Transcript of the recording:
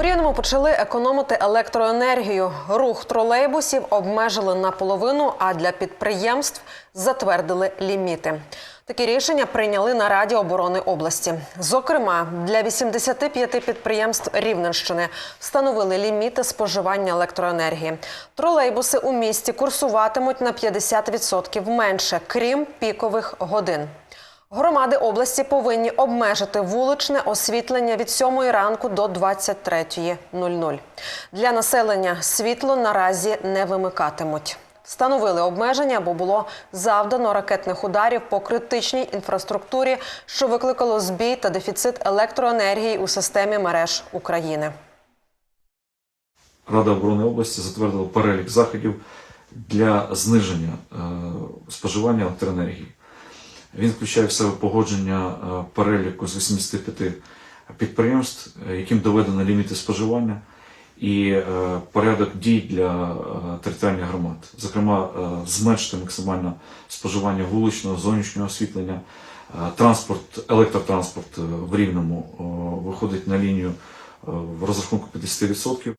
У Рівному почали економити електроенергію. Рух тролейбусів обмежили наполовину, а для підприємств затвердили ліміти. Такі рішення прийняли на Раді оборони області. Зокрема, для 85 підприємств Рівненщини встановили ліміти споживання електроенергії. Тролейбуси у місті курсуватимуть на 50% менше, крім пікових годин. Громади області повинні обмежити вуличне освітлення від 7 ранку до 23.00. Для населення світло наразі не вимикатимуть. Встановили обмеження, бо було завдано ракетних ударів по критичній інфраструктурі, що викликало збій та дефіцит електроенергії у системі мереж України. Рада оборони області затвердила перелік заходів для зниження е, споживання електроенергії. Він включає в себе погодження е, переліку з 85 підприємств, е, яким доведено ліміти споживання, і е, порядок дій для територіальних громад. Зокрема, зменшити максимально споживання вуличного, зовнішнього освітлення, транспорт, електротранспорт в Рівному виходить на лінію в розрахунку 50%.